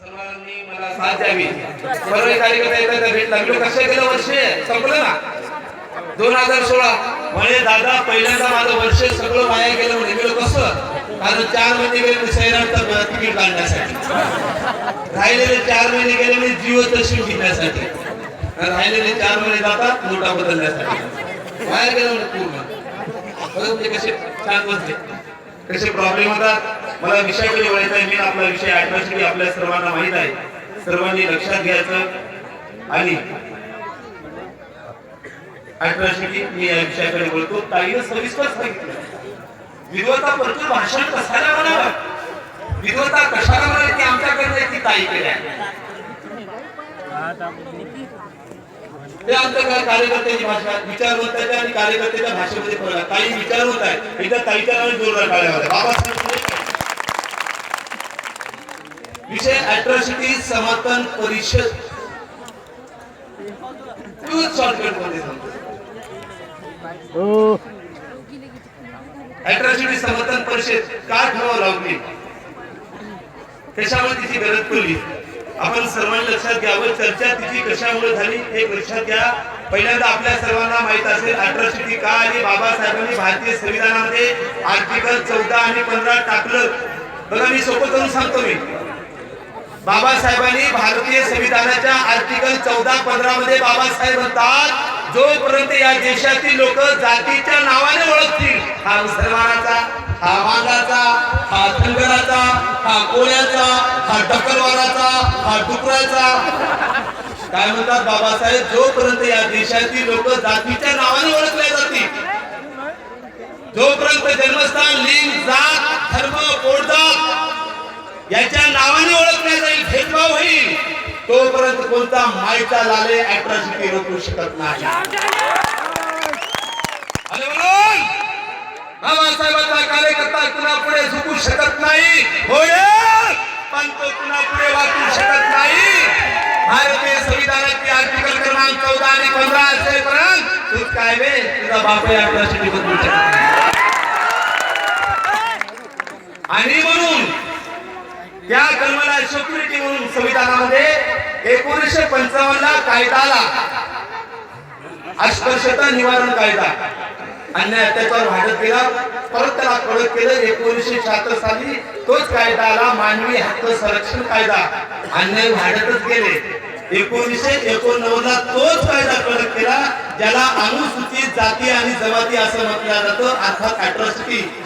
सर्वांनी मला साथ द्यावी. सर्व कार्यकर्ते येतात भेट लागलो. कसं गेलं वर्ष? संपलं ना? दोन हजार सोळा. म्हणे दादा पहिल्यांदा माझं वर्ष सगळं वाया गेलं म्हणे. गेलो कसं? कारण चार महिने गेले मी सैराटचं तिकीट काढण्यासाठी. राहिलेले चार महिने गेले मी जीव दर्शन घेण्यासाठी. राहिलेले चार महिने जातात नोटा बदलण्यासाठी. वाया गेलं म्हणे पूर्ण. परत ते कसे छान बसले कसे प्रॉब्लेम होतात? मला विषयाकडे वळायचं आहे? मी आपला विषय अॅट्रॉसिटी आपल्या सर्वांना माहीत आहे. सर्वांनी लक्षात घ्यायचं आणि अॅट्रॉसिटी मी या विषयाकडे बोलतो ताईनं सविस्तर सांगितलं. विधवता भरपूर भाषण कशाला म्हणावं? विधवता कशाला म्हणा ती आमच्याकडे ती ताई केल्या ते आमच्या काय कार्यकर्त्याची भाषा विचार होत आहे आणि कार्यकर्त्याच्या भाषेमध्ये फरक ताई विचार होत आहे. एकदा ताईच्या नावाने जोरदार टाळ्या बाबासाहेब पुणे. विषय अॅट्रॉसिटी समर्थन परिषद. शॉर्टकटमध्ये अॅट्रॉसिटी समर्थन परिषद का ठेवावं लागली त्याच्यामुळे तिची गरज पडली? आपण सर्वांनी लक्षात घ्यावं चर्चा तिची कशामुळे झाली हे लक्षात घ्या. पहिल्यांदा आपल्या सर्वांना माहीत असेल अॅट्रॉसिटी का आली बाबासाहेबांनी भारतीय संविधानामध्ये आर्टिकल चौदा आणि पंधरा टाकलं. बघा मी सोपं करून सांगतो मी. बाबासाहेबांनी भारतीय संविधानाच्या आर्टिकल चौदा पंधरा मध्ये बाबासाहेब म्हणतात जोपर्यंत या देशातील लोक जातीच्या नावाने ओळखतील हा मुसलमानाचा हा मांगाचा हा धनगराचा हा कोळ्याचा हा टक्करवाराचा हा डुकराचा. काय म्हणतात बाबासाहेब? जोपर्यंत या देशातील लोक जातीच्या नावाने ओळखल्या जातील जोपर्यंत जन्मस्थान लिंग जात धर्म पोटजात याच्या नावाने ओळखल्या जाईल भेदभाव होईल. तोपर्यंत कोणता मायचा लाले अॅट्रॉसिटी रोखू शकत नाही. बाबासाहेबांचा कार्यकर्ता कुणा पुढे झुकू शकत नाही? होय. पण तो कुणा पुढे वाचू शकत नाही? भारतीय संविधानाची आर्टिकल क्रमांक चौदा आणि पंधरा असेपर्यंत तूच काय वे तुझा बाप अॅट्रॉसिटी बदलू शकत नाही. आणि म्हणून त्या कलमाला सिक्युरिटी म्हणून संविधानामध्ये एकोणीसशे पंचावन्न ला कायदा आला. अस्पृश्यता निवारण कायदा. अन्याय अत्याचार वाढत गेला. परत त्याला कडक केलं. एकोणीसशे शहात्तर साली तोच कायदा आला. मानवी हक्क संरक्षण कायदा. अन्याय वाढतच गेले. एकोणीसशे एकोणनव्वद ला तोच कायदा कडक केला ज्याला अनुसूचित जाती आणि जमाती असं म्हटलं जातं. अर्थात अॅट्रॉसिटी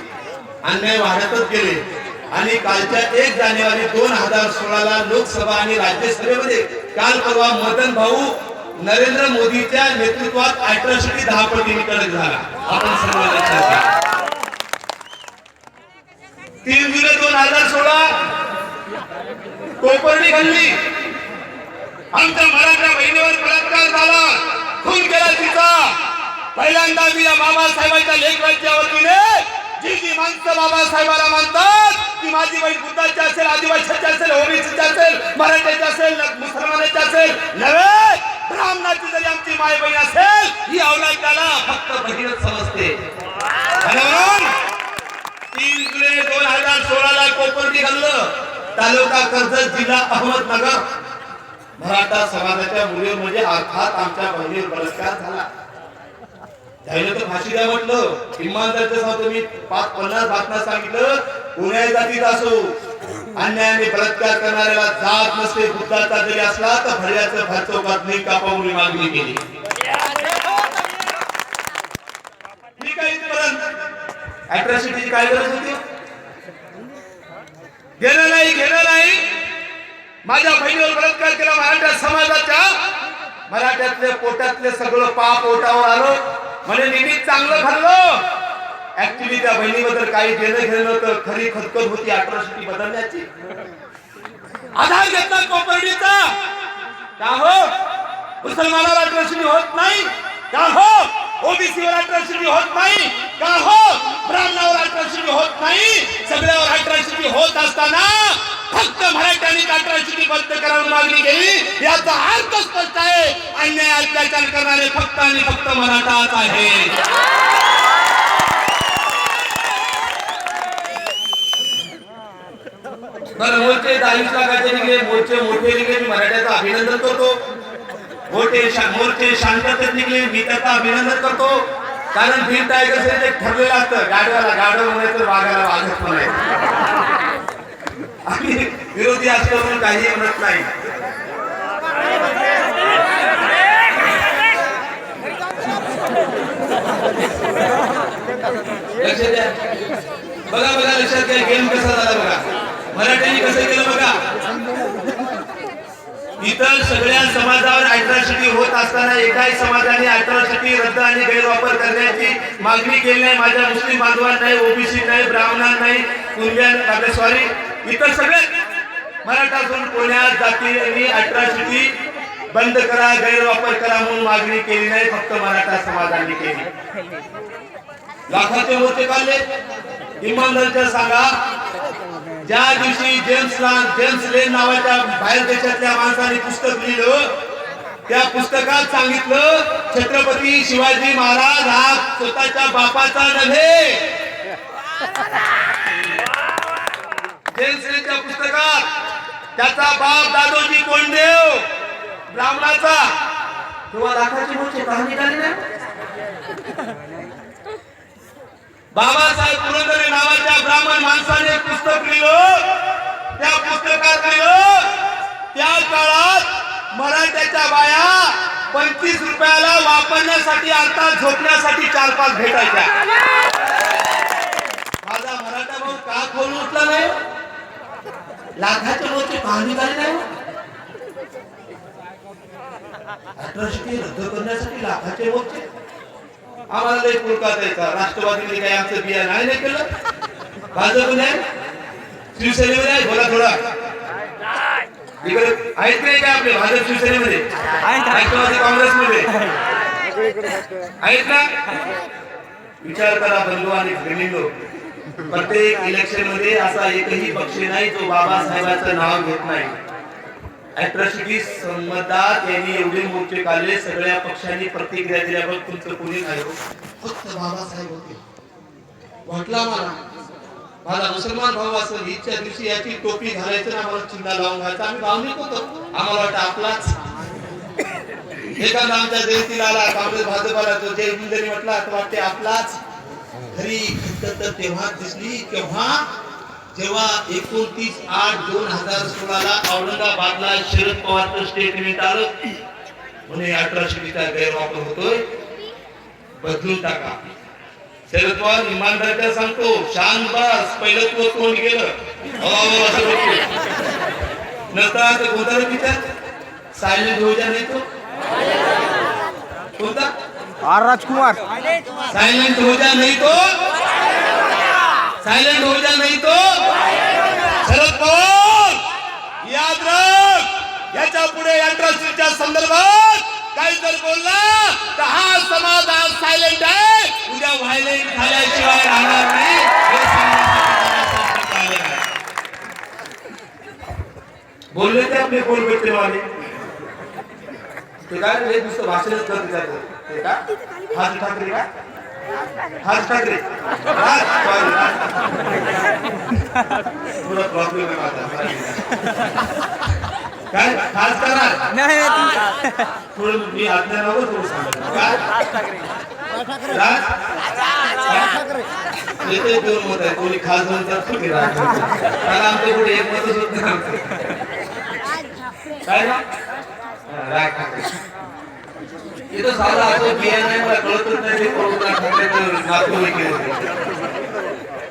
अन्याय वाढतच गेले. आणि कालच्या एक जानेवारी दोन हजार सोळा ला लोकसभा आणि राज्यसभेमध्ये काल परवा मदन भाऊ नरेंद्र मोदीच्या नेतृत्वात अॅट्रॉसिटी दहा पटीने कडक झाला. आपण सर्व लक्षात तीन जुलै दोन हजार सोळा कोपर्णी घालली आमच्या मराठा बहिणीवर बलात्कार झाला. खून केला तिचा. पहिल्यांदा मी या बाबासाहेबांच्या लेखवाच्या वतीने जी जी माणसं बाबासाहेबाला मानतात. ती माझी बाई बुद्धाची असेल आदिवासीची असेल ओबीसीची असेल मराठ्याची असेल मुसलमानाची असेल. नव्हे ब्राह्मणाची जरी आमची माय बहीण असेल ही अवलाद त्याला फक्त बहिणच समजते. म्हणून तीन जुलै दोन हजार सोळा ला कोपर्डी घाललं तालुका कर्जत जिल्हा अहमदनगर. मराठा समाजाच्या मुलीमध्ये म्हणजे अर्थात आमच्या बहिणीवर बलात्कार झाला. त्याने तर फाशी द्या म्हटलं इमानदारच्या सांगतो मी पाच पन्नास बातम्या सांगितलं पुण्या जातीत असो अन्यायाने बलात्कार करणाऱ्याला जात नसते बुद्धाचा जरी असला तर भर्याचं भरचौकात नाही कापामुळे मागणी केली. ठीक आहे इथपर्यंत अॅट्रॉसिटीची काय गरज होती? गेलं नाही गेलं नाही. माझ्या बहिणीवर बलात्कार केला मराठा समाजाच्या मराठ्यातले पोटातले सगळं पाप ओटावर आलं. म्हणे नेहमी चांगलं खाल्लं ऍक्च्युली त्या बहिणीबद्दल काही देणं घेणं तर खरी खतखत होती अट्रॉसिटी बदलण्याची. आधार घेतला कोपर्डीचा. का हो? मुसलमानाला अट्रॉसिटी होत नाही? का हो? ओबीसीवर अट्रॉसिटी होत नाही. का हो ब्राह्मणावर अट्रॉसिटी होत नाही. सगळ्यावर अट्रॉसिटी होत असताना फक्त मराठ्यांनी अट्रॉसिटी बंद करावी मागणी केली. याचा अर्थ स्पष्ट आहे. अन्याय अत्याचार करणारे फक्त आणि फक्त मराठाच आहे. बरं मोर्चे दहावीस लाखाचे निघले मोर्चे मोठे निघले. मी मराठ्याचं अभिनंदन करतो. मोठे मोर्चे शांततेत निघले. मी त्याचा अभिनंदन करतो. कारण भीम टायगर असेल ते ठरलेलं असतं. गाडवाला गाडव म्हणायचं वाघाला वाघच म्हणायचं. आम्ही विरोधी असतो म्हणून काही म्हणत नाही. लक्ष द्या. बघा बघा लक्षात घ्या. गेम कसा झाला बघा. मराठ्यांनी कसं केलं बघा. इतर सगळ्या समाजावर अॅट्रॉसिटी होत असताना एकाही समाजाने अॅट्रॉसिटी रद्द आणि गैरवापर करण्याची मागणी केली नाही. माझ्या मुस्लिम बांधवांना नाही ओबीसी नाही ब्राह्मणां नाही कुणब्या सॉरी इतर सगळे मराठा कोण्या जाती आणि अट्रॉसिटी बंद करा गैरवापर करा म्हणून मागणी केली नाही. फक्त मराठा समाजाने केली. लाखाचे होते काढले. इमानदारच्या सांगा. ज्या दिवशी जेम्स ला जेम्स लेन नावाच्या बाहेर देशातल्या माणसाने पुस्तक लिहिलं त्या पुस्तकात सांगितलं छत्रपती शिवाजी महाराज हा स्वतःच्या बापाचा नव्हे. जेम्स लेनच्या पुस्तकात त्याचा बाप दादोजी कोंडदेव ब्राह्मणाचा. तेव्हा लाखाची मोर्चे कहाणी झाली ना? बाबासाहेब पुरंदरे नावाच्या ब्राह्मण माणसाने पुस्तक लिहिलं. त्या पुस्तकात लिहिलं त्या काळात मराठ्याच्या बाया पंचवीस रुपयाला वापरण्यासाठी अर्थात झोपण्यासाठी चार पाच भेटायच्या. माझा मराठा भाऊ का खोल उठला नाही? लाखाचे भाऊची पाहणी झाली नाही? अठराशे रद्द करण्यासाठी लाखाचे होते आम्हाला लई पुरका द्यायचा राष्ट्रवादीने काही आमचं बिया नाही नाही केलं? भाजप नाही? शिवसेनेमध्ये आहे बोला थोडा. इकडे आहेत नाही काय आपले भाजप शिवसेनेमध्ये? राष्ट्रवादी काँग्रेसमध्ये? आहेत. ना विचार करा बंधू आणि भगिनींनो. प्रत्येक इलेक्शनमध्ये असा एकही पक्ष नाही जो बाबासाहेबांचं नाव घेत नाही. अट्रॉसिटी संमतात यांनी एवढे मोर्चे काढले सगळ्या पक्षांनी प्रतिक्रिया दिल्या बघ तुमचं कोणी नाही हो. फक्त बाबासाहेब होते. म्हटला मला. माझा मुसलमान भाऊ असेल ईदच्या दिवशी याची टोपी घालायचं ना आम्हाला चिंता लावून घालायचं. आम्ही भावनिक होतो आम्हाला वाटतं आपलाच. एखादा आमच्या जयंतीला आला काँग्रेस भाजपाला तो जय हिंदनी म्हटला तर वाटते आपलाच. खरी खंत तर तेव्हा दिसली केव्हा? जेव्हा एकोणतीस आठ दोन हजार सोळाला औरंगाबादला शरद पवारचं स्टेटमेंट आलं. म्हणे अठराशेचा गैरवापर होतोय. बदलून टाका. शरद पवार इमानदारीचा सांगतो शांत बस पहिलं तो तोंड गेलं. असं बोलतो नंतर आता कोणता सायलेंट नाही तो? कोणता? आर राजकुमार. सायलेंट हो जा नहीं तो? सायलेंट हो जा नहीं तो? शरद पवार याद रख! याच्यापुढे अठराशेच्या संदर्भात काही जर बोलला तर हा समाज आज सायलेंट आहे. उद्या व्हायलेंट झाल्याशिवाय राहणार नाही. हे. बोलले ते आपले बोल भेटले वाले ते काय नुसतं भाषणच करत जातं ते का? हाज ठाकरे का? हाज ठाकरे राज sorry, राज ठाकरे. थोडा प्रॉब्लेम आहे माझा. काय? खास करा नाही थोडं मी आज्ञा नको थोडं सांगतो काय? राज येते दोन मत आहे. कोणी खास म्हणतात कोणी राज. कारण आमच्या पुढे एक होत. काय ना हा, ठाकरे इथं साधा असं बिया नाही मला कळतच नाही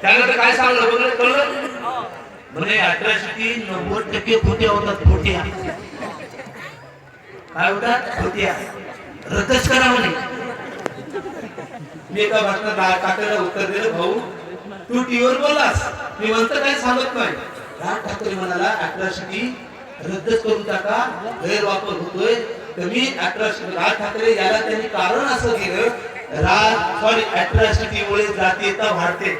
ते तर काय सांगलं बघलं कळलं? म्हणे अठराशे नव्वद टक्के खोट्या होतात खोट्या काय होतात? खोट्या रद्दच करा म्हणे. मी एका भाषणात टाकायला उत्तर दिलं भाऊ तू टीव्हीवर बोललास मी म्हणतं काय सांगत नाही. राज ठाकरे म्हणाला अठराशे रद्दच करून टाका. गैरवापर होतोय. कमी अट्रॅक्शन राज ठाकरे याला त्यांनी कारण असं दिलं राज सॉरी अट्रॅसिटीमुळे जातीयता वाढते?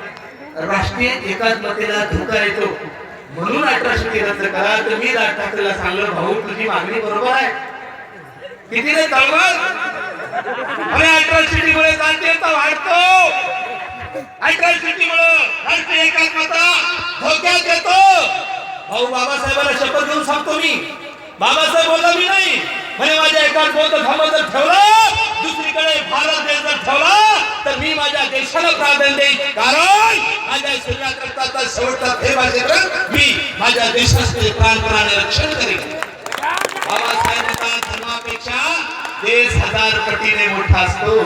राष्ट्रीय एकात्मतेला धोका येतो. म्हणून अट्रॅसिटी रद्द करा. तर मी राज ठाकरेला सांगलं भाऊ तुझी मागणी बरोबर आहे. किती रे चालवत अरे अठराशे मुळे जातीयता वाढतो? अट्रॅसिटी मुळे राष्ट्रीय एकात्मता धोक्यात येतो? भाऊ बाबासाहेबाला शपथ घेऊन सांगतो मी. बाबासाहेब बोलला मी नाही. म्हणे माझ्या एका बौद्ध धर्माचं ठेवलं दुसरीकडे भारत देश जर ठेवला तर मी माझ्या देशाला प्राधान्य देईन. कारण माझ्या शरीरात रक्ताचा शेवटचा थेंब असेल मी माझ्या देशाचे प्राणपणाने रक्षण करेन. बाबासाहेबांचा धर्मापेक्षा देश हजार पटीने मोठा असतो.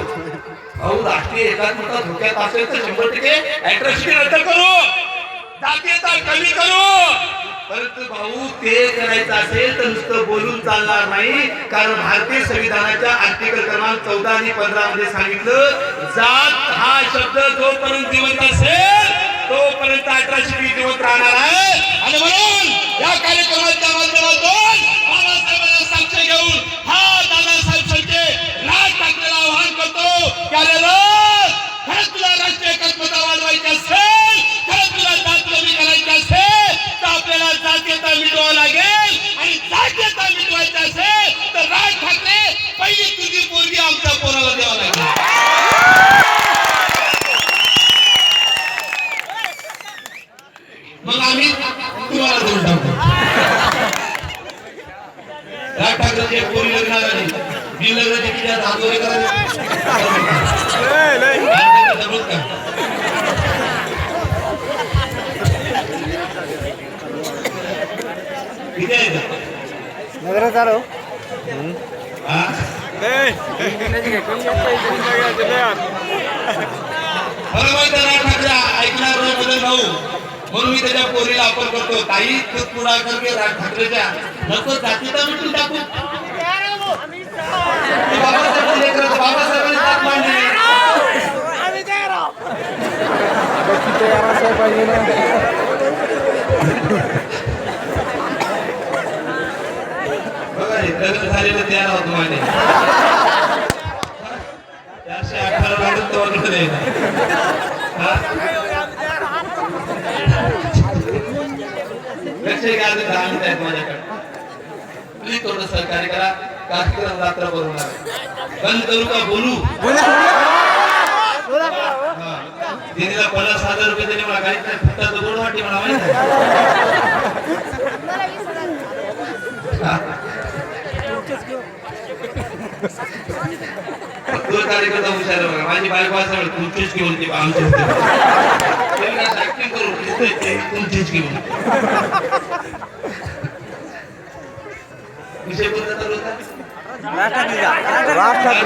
भाऊ राष्ट्रीय एकात्मता धोक्यात असेल तर शंभर टक्के अॅट्रॉसिटी रद्द करू जातीयता कमी करू परंतु भाऊ ते करायचं असेल तर नुसतं बोलून चालणार नाही. कारण भारतीय संविधानाच्या आर्टिकल क्रमांक चौदा आणि पंधरा मध्ये सांगितलं जात हा शब्द जोपर्यंत जिवंत असेल तोपर्यंत अठराशे जिवंत राहणार आहे. आणि म्हणून या कार्यक्रमाच्या माध्यमातून घेऊन हा दादासाहेब संचे राज ठाकरेला आवाहन करतो की अरे राज, खरंच तुला राष्ट्रीय एकात्मता वाढवायची असेल खरंच तुला जात कमी करायची असेल तर आपल्याला जातीयता मिटवावं लागेल आणि जातीयता मिटवायची असेल तर राज ठाकरे पहिली तुझी पोरगी आमच्या पोराला द्यावं लागेल. मग आम्ही तुम्हाला देऊन टाकू. राज ठाकरेचे पोरी लग्न झाली लग्नाचे किती आता हातोरे करायचे? नजर चालू. हा? मला माहिती ऐकणार बदल भाऊ म्हणून मी त्याच्या पोरीला ऑफर करतो ताई तू पुढाकार करके राज ठाकरेच्या नको जातीचा मिटून टाकू बाबासाहेबांनी मांडली असायला पाहिजे ना बघा हे लग्न झालेलं तयार आहोत माझे चारशे अठरा मॅडम तो? लक्ष घ्या अजून दहा मिनिटं आहेत माझ्याकडे? प्लीज थोडं सहकार्य करा. कार्यक्रम रात्र बरोबर बंद करू का बोलू? हा. दिदीला पन्नास हजार रुपये दिले मला काही नाही. फक्त तो दोन वाटी मला माहिती आहे. हा. तो कार्यकर्ता हुशार बघा माझी बायको असं तुमचीच घेऊन ती आमचीच घेऊन करून तुमचीच घेऊन विषय कोणता चालू होता? राज ठाकरे